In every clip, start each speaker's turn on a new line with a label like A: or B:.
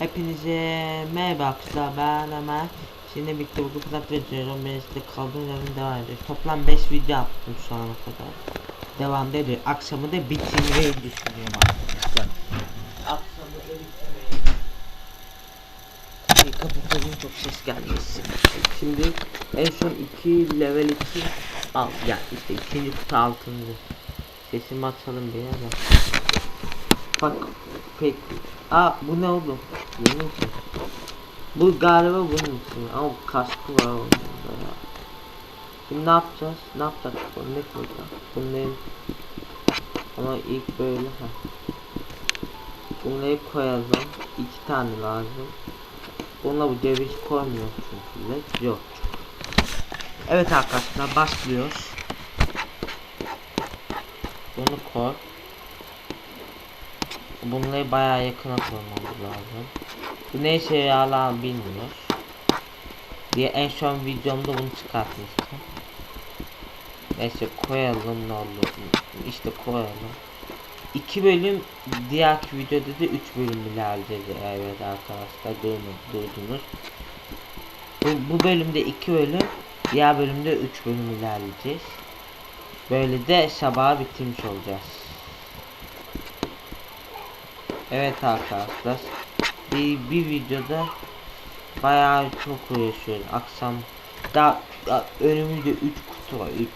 A: Hepinize merhaba arkadaşlar ben hemen Şimdi birlikte bu kadar ediyorum ben işte kaldığım yerden devam ediyoruz. Toplam 5 video yaptım şu ana kadar. Devam ediyor. Akşamı da bitirmeyi düşünüyorum arkadaşlar. Akşamı da bitirmeyi Bir kapatalım çok ses gelmesin. Şimdi en son 2 level 2 Al ya işte ikinci kutu altında Sesimi açalım bir ya Bak pek Aa bu ne oğlum? Yeni. Bu galiba bunun için ama kaskı var onun ya. Şimdi ne yapacağız? Ne yapacağız? Bunu ne koyacağız? Bunları ama ilk böyle ha. Bunları koyalım. İki tane lazım. Bununla bu ceviz koymuyor çünkü de yok. Evet arkadaşlar başlıyoruz. Bunu koy. Bunları bayağı yakına koymamız lazım. Bu ne işe yarar bilmiyoruz. Diye en son videomda bunu çıkartmıştım. Neyse koyalım ne olur. İşte koyalım. 2 bölüm diğerki videoda da 3 bölüm ilerleyeceğiz. Evet arkadaşlar durdunuz. Bu, bu bölümde 2 bölüm diğer bölümde 3 bölüm ilerleyeceğiz. Böyle de sabah bitirmiş olacağız. Evet arkadaşlar. Bir, bir videoda bayağı çok uğraşıyoruz. Akşam da, da önümüzde 3 kutu var 3.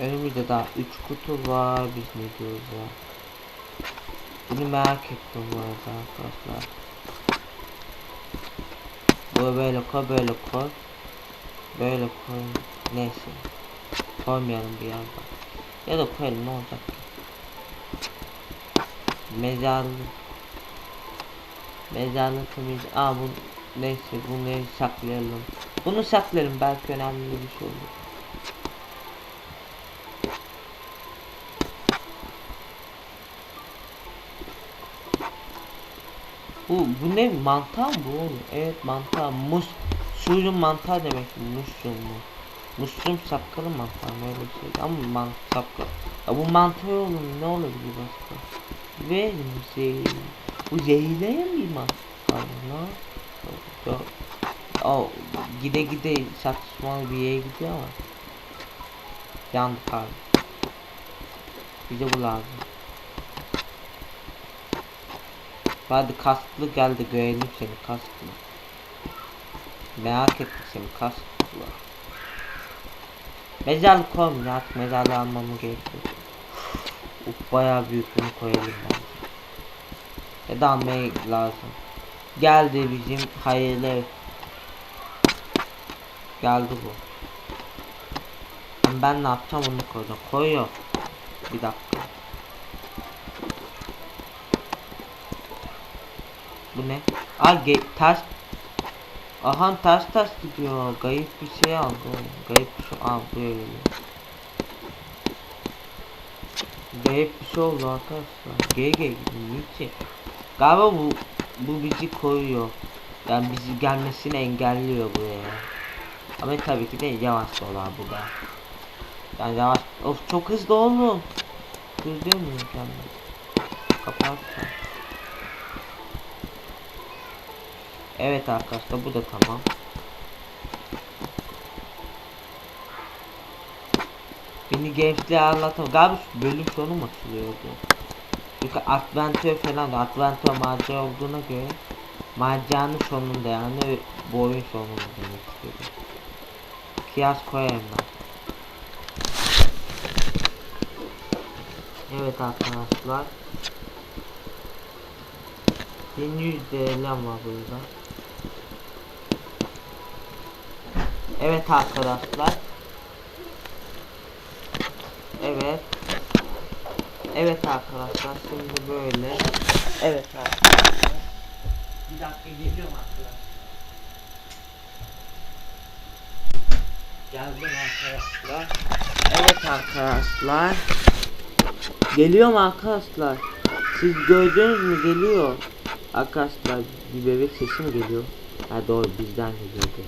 A: Önümüzde daha 3 kutu var. Biz ne diyoruz ya? Bunu merak ettim bu arada arkadaşlar. Bu böyle koy böyle koy. Böyle koy. Neyse. Koymayalım bir yandan. Ya da koyalım ne olacak ki? Mezarlık. Mezarlıkımız. Aa bu neyse bunu saklayalım. Bunu saklarım belki önemli bir şey olur. Bu bu ne mantar mı bu oğlum? Evet mantar. Mus suyun mantar demek mushroom mu? Mushroom sapkalı mantar mı öyle bir şey ama man sapkalı. Ya bu mantar oğlum ne olabilir başka? Ve zehir. Bu bir mantar lan. Yok. O gide gide saçma bir yere gidiyor ama. Yandık abi. Bize bu lazım. Hadi kaslı geldi görelim seni kaslı. Merak ettik seni kaslı. Mezarlık koymuyor artık mezarlığı almamı gerekiyor. Bayağı büyük bunu koyalım bence. Ya lazım. Geldi bizim hayırlı ev. Geldi bu. Ben ne yapacağım onu koyacağım. Koyuyor. Bir dakika. Bu ne? Ge ters. Aha ters ters gidiyor. Gayip bir şey aldı. Gayip bir şey al böyle. Gayip bir şey oldu arkadaşlar. Gay gidiyor. Niçin? Galiba bu bu bizi koyuyor. Yani bizi gelmesini engelliyor buraya. Ama tabii ki de yavaş dolar bu. Yani yavaş. Of çok hızlı oğlum. Hızlı mı kendimi? Kapat. Evet arkadaşlar bu da tamam. Beni gençliğe anlatam. Galiba bölüm sonu mu açılıyordu? Çünkü adventure falan da adventure macera olduğuna göre maceranın sonunda yani bu oyun sonunda demek istedim. Kıyas koyayım ben. Evet arkadaşlar. 1100 DL var burada. Evet arkadaşlar. Evet. Evet arkadaşlar şimdi böyle. Evet arkadaşlar. Bir dakika geliyorum arkadaşlar. Geldim arkadaşlar. Evet arkadaşlar. Geliyorum arkadaşlar. Siz gördünüz mü geliyor. Arkadaşlar bir bebek sesi mi geliyor? Ha doğru bizden geliyordu.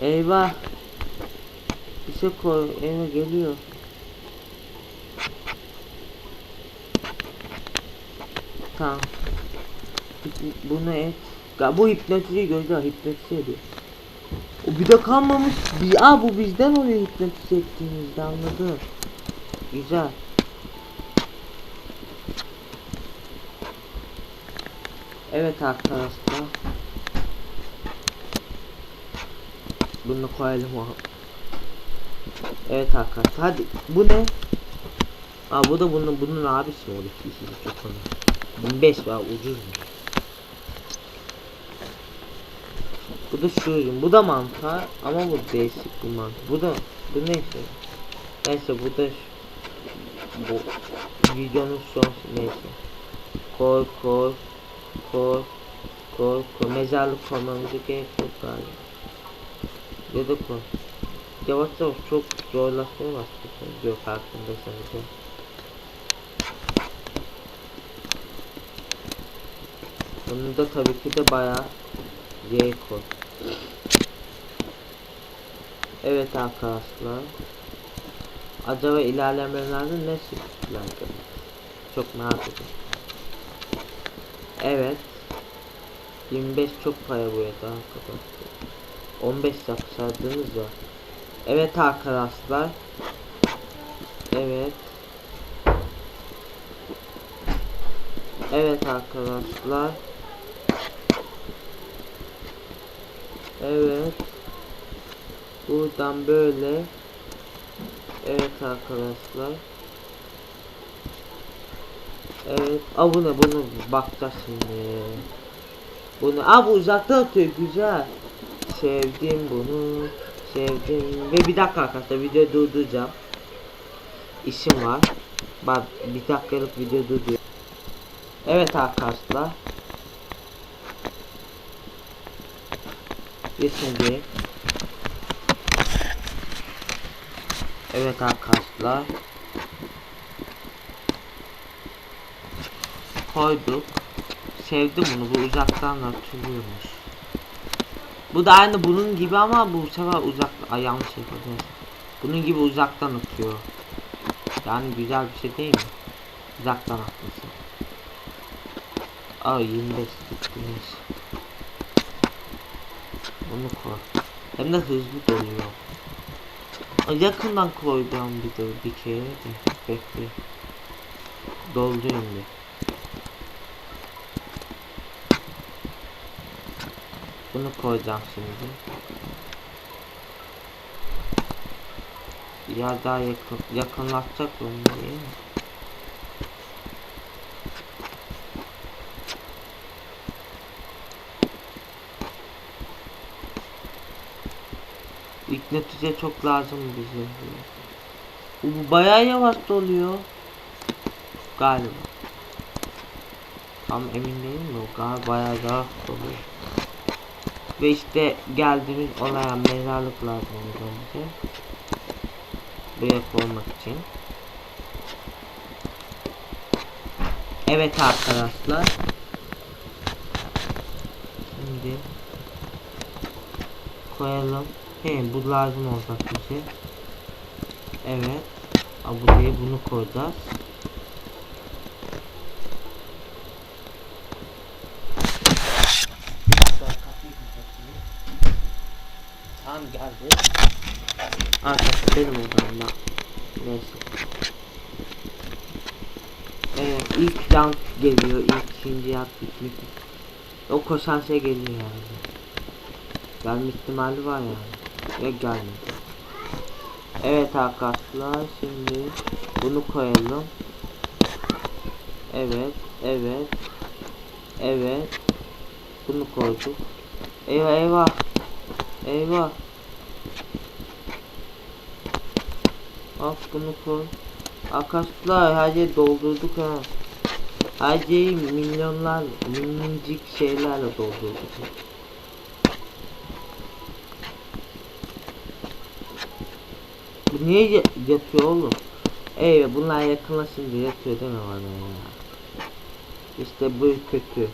A: Eyvah. Şey koy. Eyvah geliyor. Tamam. Bunu et. Bu hipnotize gözler hipnotize ediyor. O bir de kalmamış. Aa bu bizden oluyor hipnotize ettiğimizde anladım. Güzel. Evet arkadaşlar. Bunu koyalım o. Evet arkadaşlar. Hadi bu ne? Aa bu da bunun bunun abisi oldu. İkisi çok onu. 15 var ucuz mu? Bu da şu. Bu da mantar ama bu değişik bir mantar. Bu da bu neyse. Neyse bu da şu- bu videonun son neyse. Koy koy koy koy koy mezarlık koymamıza gerek yok galiba. Ya da koy. Yavaş yavaş çok zorlaşmaya başladı. Yok farkındaysanız ya. Bunu da tabii ki de bayağı Y koy. Evet arkadaşlar. Acaba ilerlemelerde ne sürprizler Çok merak ediyorum. Evet. 25 çok para bu ya arkadaşlar. 15 yapsaydınız ya. Evet arkadaşlar. Evet. Evet arkadaşlar. Evet. Buradan böyle. Evet arkadaşlar. Evet. Aa bu ne? Bunu bakacağız şimdi. Bunu. Aa bu uzaktan atıyor. Güzel. Sevdim bunu. Sevdim. Ve bir dakika arkadaşlar videoyu durduracağım. İşim var. Bak bir dakikalık video durduruyor. Evet arkadaşlar. Şimdi Evet arkadaşlar Koyduk Sevdim bunu bu uzaktan atılıyormuş Bu da aynı bunun gibi ama bu sefer uzak Ay yanlış yapalım Bunun gibi uzaktan atıyor. Yani güzel bir şey değil mi? Uzaktan atması. Ay 25 tuttunuz Bunu koy. Hem de hızlı doluyor. Yakından koydum bir de bir kere de. Bekle. Dolduruyorum bir Bunu koyacağım şimdi Ya daha yakın yakınlaşacak bunu değil mi? İknetize çok lazım bize. Bu bayağı yavaş doluyor. Galiba. Tam emin değilim o galiba bayağı yavaş doluyor. Ve işte geldiğimiz olaya mezarlık lazım bize. Buraya koymak için. Evet arkadaşlar. Şimdi koyalım. He bu lazım olacak bize. Evet. Buraya bunu koyacağız. Tamam geldi. Arkadaşlar benim odamda. Neyse. Evet ilk round geliyor. ilk ikinci yap bitmiş. O koşan şey geliyor yani. Gelme ihtimali var yani. Ya gelmedi. Evet arkadaşlar şimdi bunu koyalım. Evet, evet. Evet. Bunu koyduk. Eyvah eyvah. Eyvah. Al bunu koy. Her yeri doldurduk ha. Yeri milyonlar, minicik şeylerle doldurduk. Bu niye ya- yatıyor oğlum? Ey bunlar yakınlaşınca yatıyor değil mi bana ya? İşte bu kötü.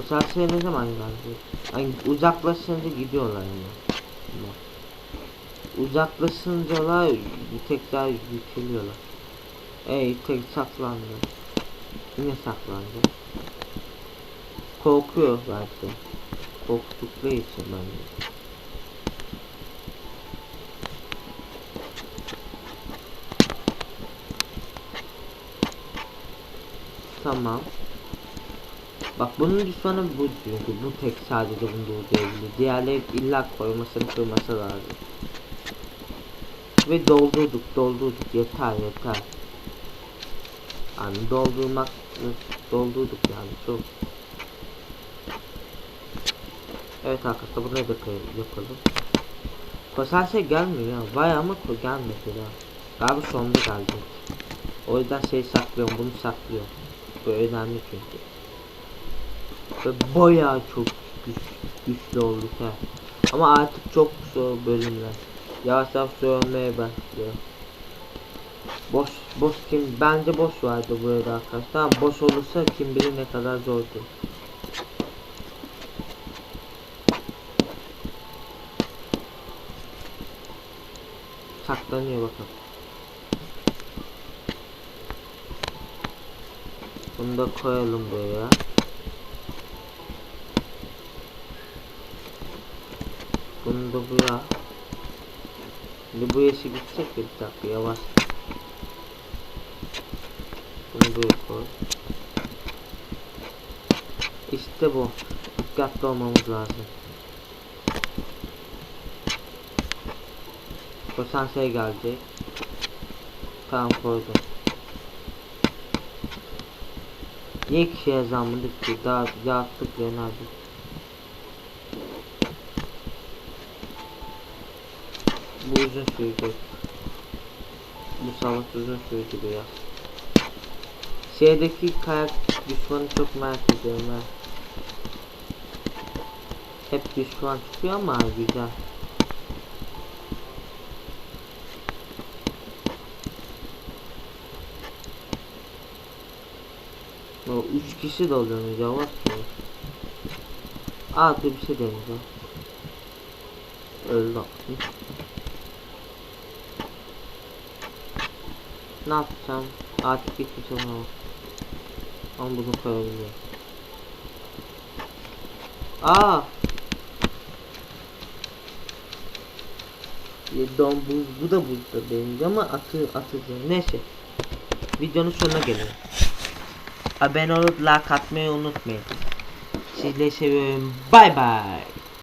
A: Koşarsa ne zaman geldi? Ay uzaklaşınca gidiyorlar yani. Uzaklaşıncalar tekrar yükseliyorlar. Ey tek saklandı. Yine saklandı. Korkuyor belki. Korktukları için bence. Tamam. Bak bunun düşmanı bu çünkü bu tek sadece bunu durdurabilir. Diğerleri illa koymasını kırması lazım. Ve doldurduk doldurduk yeter yeter. Yani doldurmak doldurduk yani çok. Evet arkadaşlar buraya da yapalım. Koşan şey gelmiyor ya. Vay ama gelmedi ya. Galiba sonunda gelecek. O yüzden şey saklıyorum bunu saklıyorum. Bu önemli çünkü. Ve bayağı çok güç, güçlü olduk ha. Ama artık çok zor bölümler. Yavaş yavaş zorlamaya başlıyor. Boş, boş kim? Bence boş vardı burada arkadaşlar. Boş olursa kim bilir ne kadar zordu. Saklanıyor bakalım. Bunu da koyalım buraya. Bunu da buraya. Şimdi bu yaşı gidecek ya bir dakika yavaş. Bunu buraya. İşte bu. Dikkatli olmamız lazım. Koşan şey gelecek. Tamam koydum. Niye kişi yazamadık ki? Daha yaptık Leonardo. Bu uzun sürecek. Bu savaş uzun sürdü biraz. Şeydeki kayak düşmanı çok merak ediyorum ben. Hep düşman çıkıyor ama güzel. O üç kişi de oluyor yavaş mı? Aa dur bir şey deneyeceğim. Öldü. Ne yapacağım? Artık hiçbir şey olmaz. Ama bunu koyabiliyorum. Aa! Don buz, bu da buzda benim ama atı atıcı. Neyse. Videonun sonuna gelelim. Abone olup like atmayı unutmayın. Sizleri seviyorum. Bay bay.